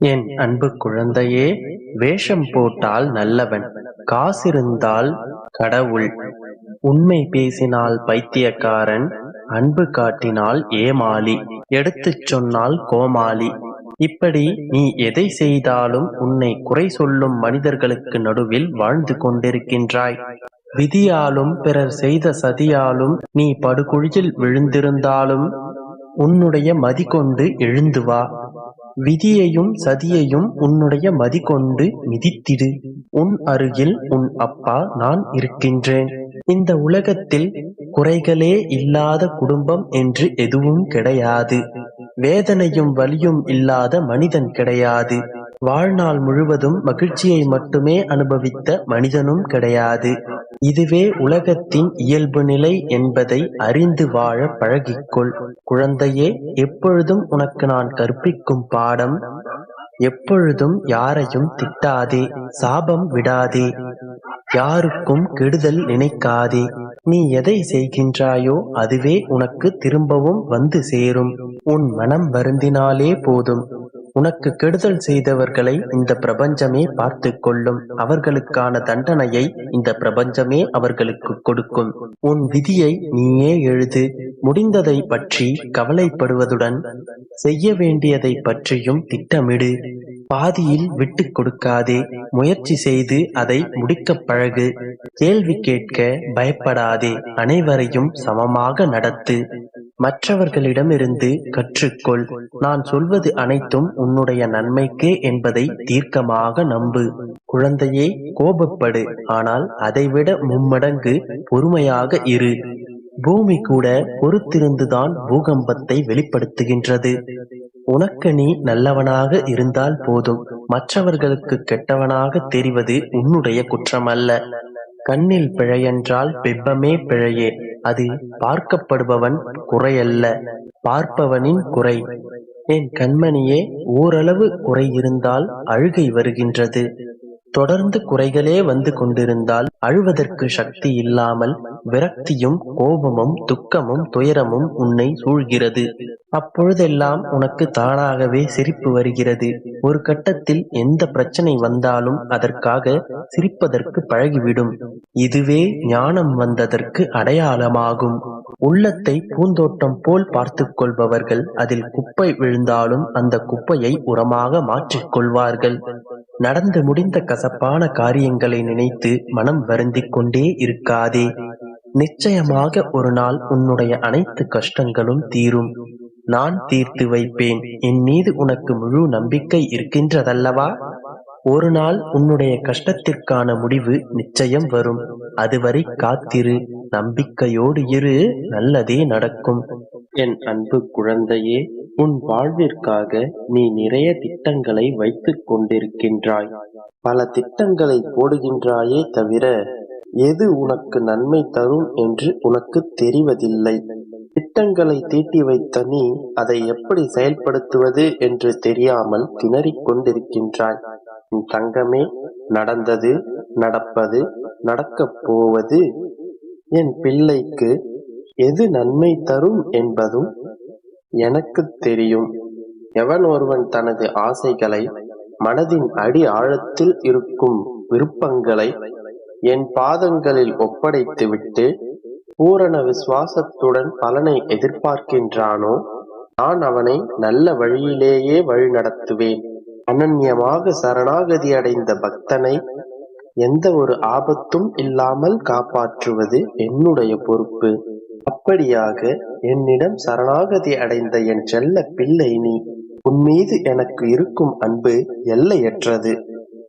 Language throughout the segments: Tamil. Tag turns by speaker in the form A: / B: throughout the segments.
A: என் அன்பு குழந்தையே வேஷம் போட்டால் நல்லவன் காசிருந்தால் கடவுள். உண்மை பேசினால் பைத்தியக்காரன் அன்பு காட்டினால் ஏமாளி எடுத்துச் சொன்னால் கோமாளி இப்படி நீ எதை செய்தாலும் உன்னை குறை சொல்லும் மனிதர்களுக்கு நடுவில் வாழ்ந்து கொண்டிருக்கின்றாய். விதியாலும் பிறர் செய்த சதியாலும் நீ படுகுழியில் விழுந்திருந்தாலும் உன்னுடைய மதி கொண்டு எழுந்து வா. விதியையும் சதியையும் உன்னுடைய மதி கொண்டு மிதித்திடு. உன் அருகில் உன் அப்பா நான் இருக்கின்றேன். இந்த உலகத்தில் குறைகளே இல்லாத குடும்பம் என்று எதுவும் கிடையாது. வேதனையும் வலியும் இல்லாத மனிதன் கிடையாது. வாழ்நாள் முழுவதும் மகிழ்ச்சியை மட்டுமே அனுபவித்த மனிதனும் கிடையாது. இதுவே உலகத்தின் இயல்பு நிலை என்பதை அறிந்து வாழ பழகிக்கொள். குழந்தையே எப்பொழுதும் உனக்கு நான் கற்பிக்கும் பாடம் எப்பொழுதும் யாரையும் திட்டாதே சாபம் விடாதே யாருக்கும் கெடுதல் நினைக்காதே. நீ எதை செய்கின்றாயோ அதுவே உனக்கு திரும்பவும் வந்து சேரும். உன் மனம் வருந்தினாலே போதும். உனக்கு கெடுதல் செய்தவர்களை இந்த பிரபஞ்சமே பார்த்து கொள்ளும். அவர்களுக்கான தண்டனையை இந்த பிரபஞ்சமே அவர்களுக்கு கொடுக்கும். உன் விதியை நீயே எழுது. முடிந்ததை பற்றி கவலைப்படுவதுடன் செய்ய வேண்டியதை பற்றியும் திட்டமிடு. பாதியில் விட்டு கொடுக்காதே. முயற்சி செய்து அதை முடிக்க பழகு. கேள்வி கேட்க பயப்படாதே. அனைவரையும் சமமாக நடத்து. மற்றவர்களிடமிருந்து கற்றுக்கொள். நான் சொல்வது அனைத்தும் உன்னுடைய நன்மைக்கே என்பதை தீர்க்கமாக நம்பு. குழந்தையே கோபப்படு. ஆனால் அதைவிட மும்மடங்கு பொறுமையாக இரு. பூமி கூட பொறுத்திருந்துதான் பூகம்பத்தை வெளிப்படுத்துகின்றது. உனக்கு நீ நல்லவனாக இருந்தால் போதும். மற்றவர்களுக்கு கெட்டவனாக தெரிவது உன்னுடைய குற்றமல்ல. கண்ணில் பிழையென்றால் பிம்பமே பிழையே. அது பார்க்கப்படுபவன் குறையல்ல. பார்ப்பவனின் குறை. என் கண்மணியே ஓரளவு குறை இருந்தால் அழுகை வருகின்றது. தொடர்ந்து குறைகளே வந்து கொண்டிருந்தால் அழுவதற்கு சக்தி இல்லாமல் விரக்தியும் கோபமும் துக்கமும் துயரமும் உன்னை சூழ்கிறது. அப்பொழுதெல்லாம் உனக்கு தானாகவே சிரிப்பு வருகிறது. ஒரு கட்டத்தில் எந்த பிரச்சனை வந்தாலும் அதற்காக சிரிப்பதற்கு பழகிவிடும். இதுவே ஞானம் வந்ததற்கு அடையாளமாகும். உள்ளத்தை பூந்தோட்டம் போல் பார்த்து கொள்பவர்கள் அதில் குப்பை விழுந்தாலும் அந்த குப்பையை உரமாக மாற்றிக் கொள்வார்கள். நடந்து முடிந்த கசப்பான காரியங்களை நினைத்து மனம் வருந்திக் கொண்டே இருக்காதே. நிச்சயமாக ஒரு நாள் உன்னுடைய அனைத்து கஷ்டங்களும் தீரும். நான் தீர்த்து வைப்பேன். என் மீது உனக்கு முழு நம்பிக்கை இருக்கின்றதல்லவா? ஒரு நாள் உன்னுடைய கஷ்டத்திற்கான முடிவு நிச்சயம் வரும். அதுவரை காத்திரு. நம்பிக்கையோடு இரு. நல்லதே நடக்கும். என் அன்பு குழந்தையே உன் வாழ்விற்காக நீ நிறைய திட்டங்களை வைத்துக் கொண்டிருக்கின்றாய். பல திட்டங்களை போடுகின்றாயே தவிர எது உனக்கு நன்மை தரும் என்று உனக்கு தெரிவதில்லை. திட்டங்களை தீட்டி வைத்த நீ அதை எப்படி செயல்படுத்துவது என்று தெரியாமல் திணறிக் கொண்டிருக்கின்றாய். தங்கமே நடந்தது நடப்பது நடக்கப் போவது என் பிள்ளைக்கு எது நன்மை தரும் என்பதும் எனக்கு தெரியும். எவன் ஒருவன் தனது ஆசைகளை மனதின் அடி ஆழத்தில் இருக்கும் விருப்பங்களை என் பாதங்களில் ஒப்படைத்துவிட்டு பூரண விசுவாசத்துடன் பலனை எதிர்பார்க்கின்றானோ நான் அவனை நல்ல வழியிலேயே வழிநடத்துவேன். அனன்யமாக சரணாகதி அடைந்த பக்தனை எந்த ஒரு ஆபத்தும் இல்லாமல் காப்பாற்றுவது என்னுடைய பொறுப்பு. அப்படியாக என்னிடம் சரணாகதி அடைந்த என் செல்ல பிள்ளை நீ உன் மீது எனக்கு இருக்கும் அன்பு எல்லையற்றது.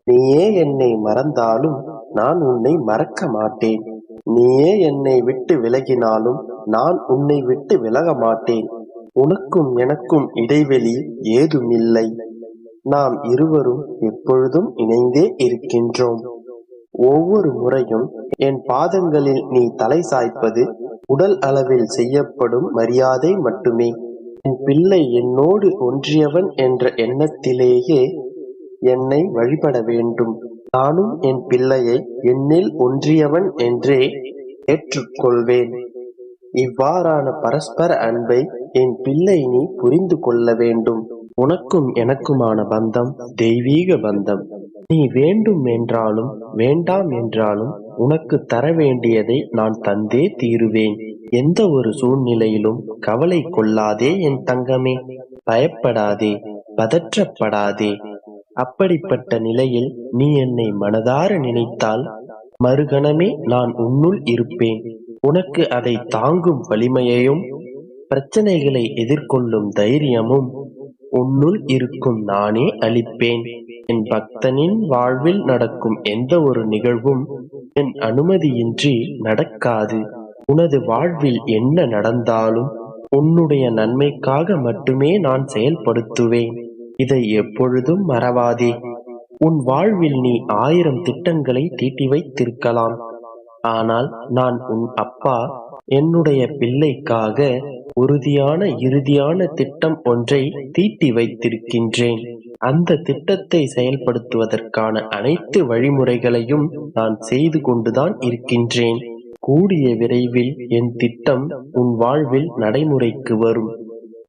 A: நீயே என்னை மறந்தாலும் நான் உன்னை மறக்க மாட்டேன். நீயே என்னை விட்டு விலகினாலும் நான் உன்னை விட்டு விலக மாட்டேன். உனக்கும் எனக்கும் இடைவெளி ஏதுமில்லை. நாம் இருவரும் எப்பொழுதும் இணைந்தே இருக்கின்றோம். ஒவ்வொரு முறையும் என் பாதங்களில் நீ தலை சாய்ப்பது உடல் அளவில் செய்யப்படும் மரியாதை மட்டுமே. என் பிள்ளை என்னோடு ஒன்றியவன் என்ற எண்ணத்திலேயே என்னை வழிபட வேண்டும். நானும் என் பிள்ளையை என்னில் ஒன்றியவன் என்றே ஏற்றுக்கொள்வேன். இவ்வாறான பரஸ்பர அன்பை என் பிள்ளை நீ புரிந்து கொள்ள வேண்டும். உனக்கும் எனக்குமான பந்தம் தெய்வீக பந்தம். நீ வேண்டும் என்றாலும் வேண்டாம் என்றாலும் உனக்கு தர வேண்டியதை நான் தந்தே தீருவேன். எந்த ஒரு சூழ்நிலையிலும் கவலை கொள்ளாதே என் தங்கமே. பயப்படாதே பதற்றப்படாதே. அப்படிப்பட்ட நிலையில் நீ என்னை மனதார நினைத்தால் மறுகணமே நான் உன்னுள் இருப்பேன். உனக்கு அதை தாங்கும் வலிமையையும் பிரச்சனைகளை எதிர்கொள்ளும் தைரியமும் உன்னுள் இருக்கும் நானே அளிப்பேன் என் பக்தனின் வாழ்வில் நடக்கும் எந்த ஒரு நிகழ்வும் என் அனுமதியின்றி நடக்காது. உனது வாழ்வில் என்ன நடந்தாலும் உன்னுடைய நன்மைக்காக மட்டுமே நான் செயல்படுத்துவேன். இதை எப்பொழுதும் மறவாதே. உன் வாழ்வில் நீ ஆயிரம் திட்டங்களை தீட்டி வைத்திருக்கலாம். ஆனால் நான் உன் அப்பா என்னுடைய பிள்ளைக்காக உறுதியான இறுதியான திட்டம் ஒன்றை தீட்டி வைத்திருக்கின்றேன். அந்த திட்டத்தை செயல்படுத்துவதற்கான அனைத்து வழிமுறைகளையும் நான் செய்து கொண்டுதான் இருக்கின்றேன். கூடிய விரைவில் என் திட்டம் உன் வாழ்வில் நடைமுறைக்கு வரும்.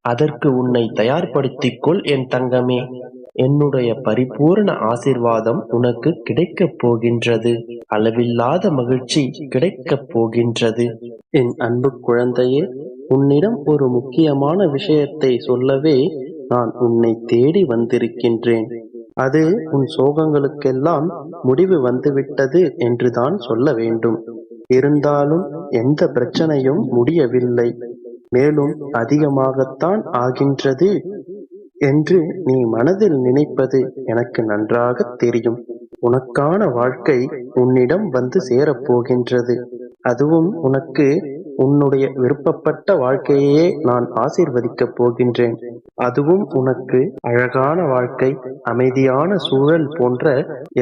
A: அதற்கு உன்னை தயார்படுத்திக் கொள் என் தங்கமே. என்னுடைய பரிபூரண ஆசிர்வாதம் உனக்கு கிடைக்கப் போகின்றது. அளவில்லாத மகிழ்ச்சி கிடைக்கப் போகின்றது. என் அன்பு குழந்தையே உன்னிடம் ஒரு முக்கியமான விஷயத்தை சொல்லவே நான் உன்னை தேடி வந்திருக்கின்றேன். அது உன் சோகங்களுக்கெல்லாம் முடிவு வந்துவிட்டது என்றுதான் சொல்ல வேண்டும். இருந்தாலும் எந்த பிரச்சனையும் முடியவில்லை. மேலும் அதிகமாகத்தான் ஆகின்றது என்று நீ மனதில் நினைப்பது எனக்கு நன்றாக தெரியும். உனக்கான வாழ்க்கை உன்னிடம் வந்து சேரப்போகின்றது. அதுவும் உனக்கு உன்னுடைய விருப்பப்பட்ட வாழ்க்கையே நான் ஆசீர்வதிக்கப் போகின்றேன். அதுவும் உனக்கு அழகான வாழ்க்கை அமைதியான சூழல் போன்ற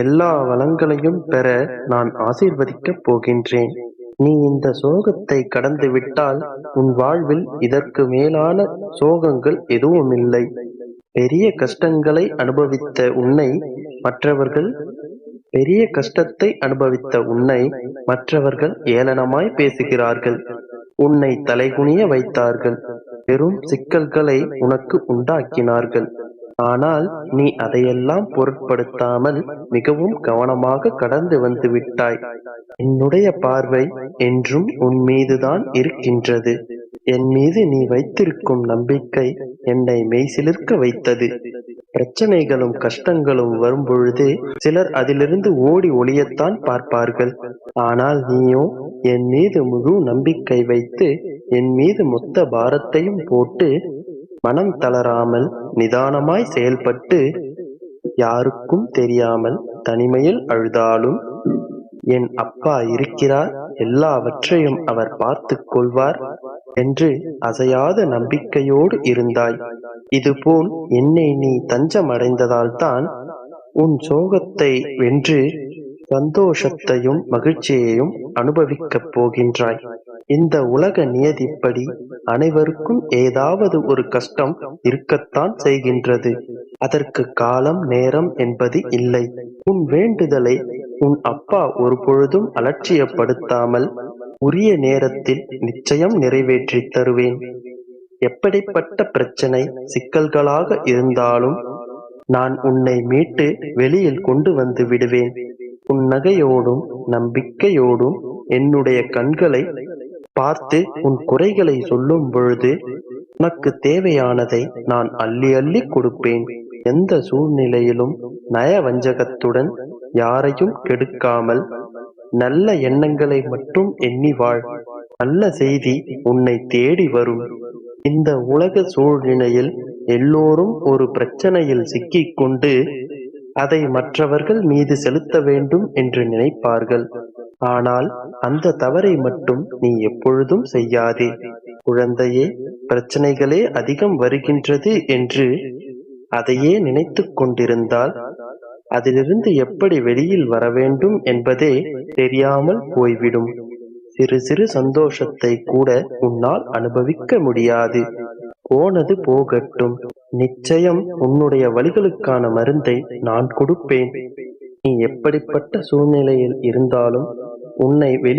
A: எல்லா வளங்களையும் பெற நான் ஆசீர்வதிக்கப் போகின்றேன். நீ இந்த சோகத்தை கடந்து விட்டால் உன் வாழ்வில் இதற்கு மேலான சோகங்கள் எதுவும் இல்லை பெரிய கஷ்டங்களை அனுபவித்த உன்னை மற்றவர்கள் பெரிய கஷ்டத்தை அனுபவித்த உன்னை மற்றவர்கள் ஏளனமாய் பேசுகிறார்கள். உன்னை தலைகுனிய வைத்தார்கள். பெரும் சிக்கல்களை உனக்கு உண்டாக்கினார்கள். ஆனால் நீ அதையெல்லாம் பொருட்படுத்தாமல் மிகவும் கவனமாக கடந்து வந்து விட்டாய். என்னுடைய பார்வை என்றும் உன் மீதுதான் இருக்கின்றது. என் மீது நீ வைத்திருக்கும் நம்பிக்கை என்னை மெய்சிலிர்க்க வைத்தது. பிரச்சனைகளும் கஷ்டங்களும் வரும்பொழுது சிலர் அதிலிருந்து ஓடி ஒளியத்தான் பார்ப்பார்கள். ஆனால் நீயோ என் மீது முழு நம்பிக்கை வைத்து என் மீது மொத்த பாரத்தையும் போட்டு மனம் தளராமல் நிதானமாய் செயல்பட்டு யாருக்கும் தெரியாமல் தனிமையில் அழுதாலும் என் அப்பா இருக்கிறார். எல்லாவற்றையும் அவர் பார்த்து கொள்வார் என்று அசையாத நம்பிக்கையோடு இருந்தாய். இதுபோல் என்னை நீ தஞ்சம் அடைந்ததால்தான் உன் சோகத்தை வென்று சந்தோஷத்தையும் மகிழ்ச்சியையும் அனுபவிக்கப் போகின்றாய். இந்த உலக நியதிப்படி அனைவருக்கும் ஏதாவது ஒரு கஷ்டம் இருக்கத்தான் செய்கின்றது. அதற்கு காலம் நேரம் என்பது இல்லை. உன் வேண்டுதலை உன் அப்பா ஒரு பொழுதும் அலட்சியப்படுத்தாமல் உரிய நேரத்தில் நிச்சயம் நிறைவேற்றி தருவேன். எப்படிப்பட்ட பிரச்சனை சிக்கல்களாக இருந்தாலும் நான் உன்னை மீட்டு வெளியில் கொண்டு வந்து விடுவேன். புன்னகையோடும் நம்பிக்கையோடும் என்னுடைய கண்களை பார்த்து உன் குறைகளை சொல்லும் பொழுது உனக்கு தேவையானதை நான் அள்ளி அள்ளி கொடுப்பேன். எந்த சூழ்நிலையிலும் நயவஞ்சகத்துடன் யாரையும் கெடுக்காமல் நல்ல எண்ணங்களை மட்டும் எண்ணி வாழ். நல்ல செய்தி உன்னை தேடி வரும். இந்த உலக சூழ்நிலையில் எல்லோரும் ஒரு பிரச்சனையில் சிக்கிக்கொண்டு அதை மற்றவர்கள் மீது செலுத்த வேண்டும் என்று நினைப்பார்கள். ஆனால் அந்த தவறை மட்டும் நீ எப்பொழுதும் செய்யாதே. குழந்தையே பிரச்சனைகளே அதிகம் வருகின்றது என்று அதையே நினைத்து கொண்டிருந்தால் அதிலிருந்து எப்படி வெளியில் வர வேண்டும் என்பதே தெரியாமல் போய்விடும். சிறு சிறு சந்தோஷத்தை கூட உன்னால் அனுபவிக்க முடியாது. போனது போகட்டும். நிச்சயம் உன்னுடைய வழிகளுக்கான மருந்தை நான் கொடுப்பேன். நீ எப்படிப்பட்ட சூழ்நிலையில் இருந்தாலும் உன்னை வெளி